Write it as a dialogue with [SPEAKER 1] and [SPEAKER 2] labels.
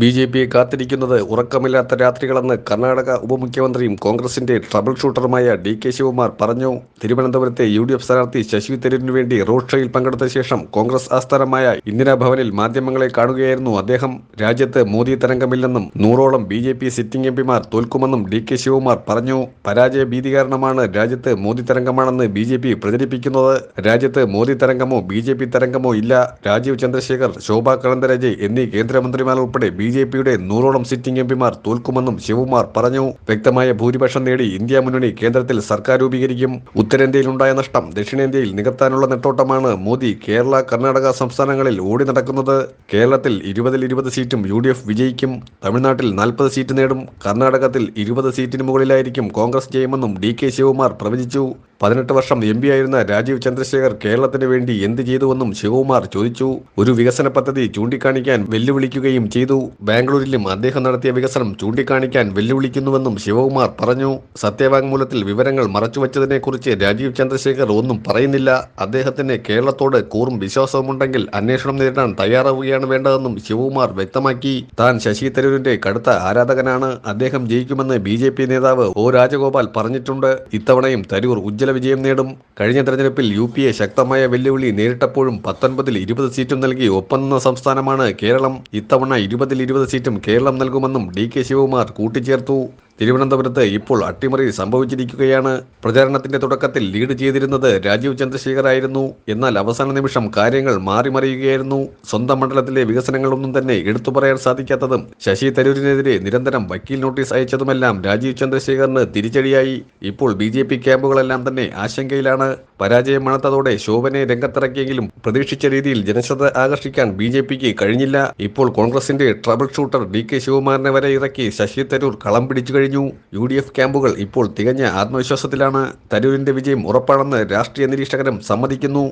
[SPEAKER 1] B J പിയെ കാത്തിരിക്കുന്നത് ഉറക്കമില്ലാത്ത രാത്രികളെന്ന് കർണാടക ഉപമുഖ്യമന്ത്രിയും കോൺഗ്രസിന്റെ ട്രബിൾ ഷൂട്ടറുമായ ഡി കെ ശിവകുമാർ പറഞ്ഞു. തിരുവനന്തപുരത്തെ യു ഡി എഫ് സ്ഥാനാർത്ഥി ശശി തരൂരിനു വേണ്ടി റോഡ് ഷോയിൽ പങ്കെടുത്ത ശേഷം കോൺഗ്രസ് ആസ്ഥാനമായ ഇന്ദിരാഭവനിൽ മാധ്യമങ്ങളെ കാണുകയായിരുന്നു അദ്ദേഹം. രാജ്യത്ത് മോദി തരംഗമില്ലെന്നും നൂറോളം ബി ജെ പി സിറ്റിംഗ് എംപിമാർ തോൽക്കുമെന്നും ഡി കെ ശിവകുമാർ പറഞ്ഞു. പരാജയ ഭീതി കാരണമാണ് രാജ്യത്ത് മോദി തരംഗമാണെന്ന് ബി ജെ പി പ്രചരിപ്പിക്കുന്നത്. രാജ്യത്ത് മോദി തരംഗമോ ബി ജെ പി തരംഗമോ ഇല്ല. രാജീവ് ചന്ദ്രശേഖർ ശോഭാ കരന്തരാജെ എന്നീ കേന്ദ്രമന്ത്രിമാർ ഉൾപ്പെടെ ബി ജെ പിയുടെ നൂറോളം സിറ്റിംഗ് എംപിമാർ തോൽക്കുമെന്നും ശിവകുമാർ പറഞ്ഞു. വ്യക്തമായ ഭൂരിപക്ഷം നേടി ഇന്ത്യ മുന്നണി കേന്ദ്രത്തിൽ സർക്കാർ രൂപീകരിക്കും. ഉത്തരേന്ത്യയിലുണ്ടായ നഷ്ടം ദക്ഷിണേന്ത്യയിൽ നികത്താനുള്ള നെട്ടോട്ടമാണ് മോദി കേരള കർണാടക സംസ്ഥാനങ്ങളിൽ ഓടി നടക്കുന്നത്. കേരളത്തിൽ ഇരുപതിൽ ഇരുപത് സീറ്റും യു ഡി എഫ് വിജയിക്കും. തമിഴ്നാട്ടിൽ നാൽപ്പത് സീറ്റ് നേടും. കർണാടകത്തിൽ ഇരുപത് സീറ്റിന് മുകളിലായിരിക്കും കോൺഗ്രസ് ജയമെന്നും ഡി കെ ശിവകുമാർ പ്രവചിച്ചു. പതിനെട്ട് വർഷം എം പി ആയിരുന്ന രാജീവ് ചന്ദ്രശേഖർ കേരളത്തിന് വേണ്ടി എന്ത് ചെയ്തുവെന്നും ശിവകുമാർ ചോദിച്ചു. ഒരു വികസന പദ്ധതി ചൂണ്ടിക്കാണിക്കാൻ വെല്ലുവിളിക്കുകയും ചെയ്തു. ബാംഗ്ലൂരിലും അദ്ദേഹം നടത്തിയ വികസനം ചൂണ്ടിക്കാണിക്കാൻ വെല്ലുവിളിക്കുന്നുവെന്നും ശിവകുമാർ പറഞ്ഞു. സത്യവാങ്മൂലത്തിൽ വിവരങ്ങൾ മറച്ചുവെച്ചതിനെക്കുറിച്ച് രാജീവ് ചന്ദ്രശേഖർ ഒന്നും പറയുന്നില്ല. അദ്ദേഹത്തിന് കേരളത്തോട് കൂറും വിശ്വാസവുമുണ്ടെങ്കിൽ അന്വേഷണം നേരിടാൻ തയ്യാറാവുകയാണ് വേണ്ടതെന്നും ശിവകുമാർ വ്യക്തമാക്കി. താൻ ശശി തരൂരിന്റെ കടുത്ത ആരാധകനാണ്. അദ്ദേഹം ജയിക്കുമെന്ന് ബി നേതാവ് ഒ രാജഗോപാൽ പറഞ്ഞിട്ടുണ്ട്. ഇത്തവണയും തരൂർ ഉജ്ജ്വല വിജയം നേടും. കഴിഞ്ഞ തെരഞ്ഞെടുപ്പിൽ യു പി എ ശക്തമായ വെല്ലുവിളി നേരിട്ടപ്പോഴും പത്തൊൻപതിൽ ഇരുപത് സീറ്റും നൽകി ഒപ്പം സംസ്ഥാനമാണ് കേരളം. ഇത്തവണ ഇരുപതിൽ ഇരുപത് സീറ്റും കേരളം നൽകുമെന്നും ഡി കെ ശിവകുമാർ കൂട്ടിച്ചേർത്തു. തിരുവനന്തപുരത്ത് ഇപ്പോൾ അട്ടിമറി സംഭവിച്ചിരിക്കുകയാണ്. പ്രചാരണത്തിന്റെ തുടക്കത്തിൽ ലീഡ് ചെയ്തിരുന്നത് രാജീവ് ചന്ദ്രശേഖർ ആയിരുന്നു എന്നാൽ അവസാന നിമിഷം കാര്യങ്ങൾ മാറിമറിയുകയായിരുന്നു. സ്വന്തം മണ്ഡലത്തിലെ വികസനങ്ങളൊന്നും തന്നെ എടുത്തു പറയാൻ സാധിക്കാത്തതും ശശി തരൂരിനെതിരെ നിരന്തരം വക്കീൽ നോട്ടീസ് അയച്ചതുമെല്ലാം രാജീവ് ചന്ദ്രശേഖറിന് തിരിച്ചടിയായി. ഇപ്പോൾ ബി ജെ പി ക്യാമ്പുകളെല്ലാം തന്നെ ആശങ്കയിലാണ്. പരാജയം മണത്തതോടെ ശോഭനെ രംഗത്തിറക്കിയെങ്കിലും പ്രതീക്ഷിച്ച രീതിയിൽ ജനശ്രദ്ധ ആകർഷിക്കാൻ ബി ജെ പിക്ക് കഴിഞ്ഞില്ല. ഇപ്പോൾ കോൺഗ്രസിന്റെ ട്രബിൾ ഷൂട്ടർ ഡി കെ ശിവകുമാറിനെ വരെ ഇറക്കി ശശി തരൂർ കളം പിടിച്ചു കഴിഞ്ഞു. യു ഡി എഫ് ക്യാമ്പുകൾ ഇപ്പോൾ തികഞ്ഞ ആത്മവിശ്വാസത്തിലാണ്. തരൂരിന്റെ വിജയം ഉറപ്പാണെന്ന് രാഷ്ട്രീയ നിരീക്ഷകരും സമ്മതിക്കുന്നു.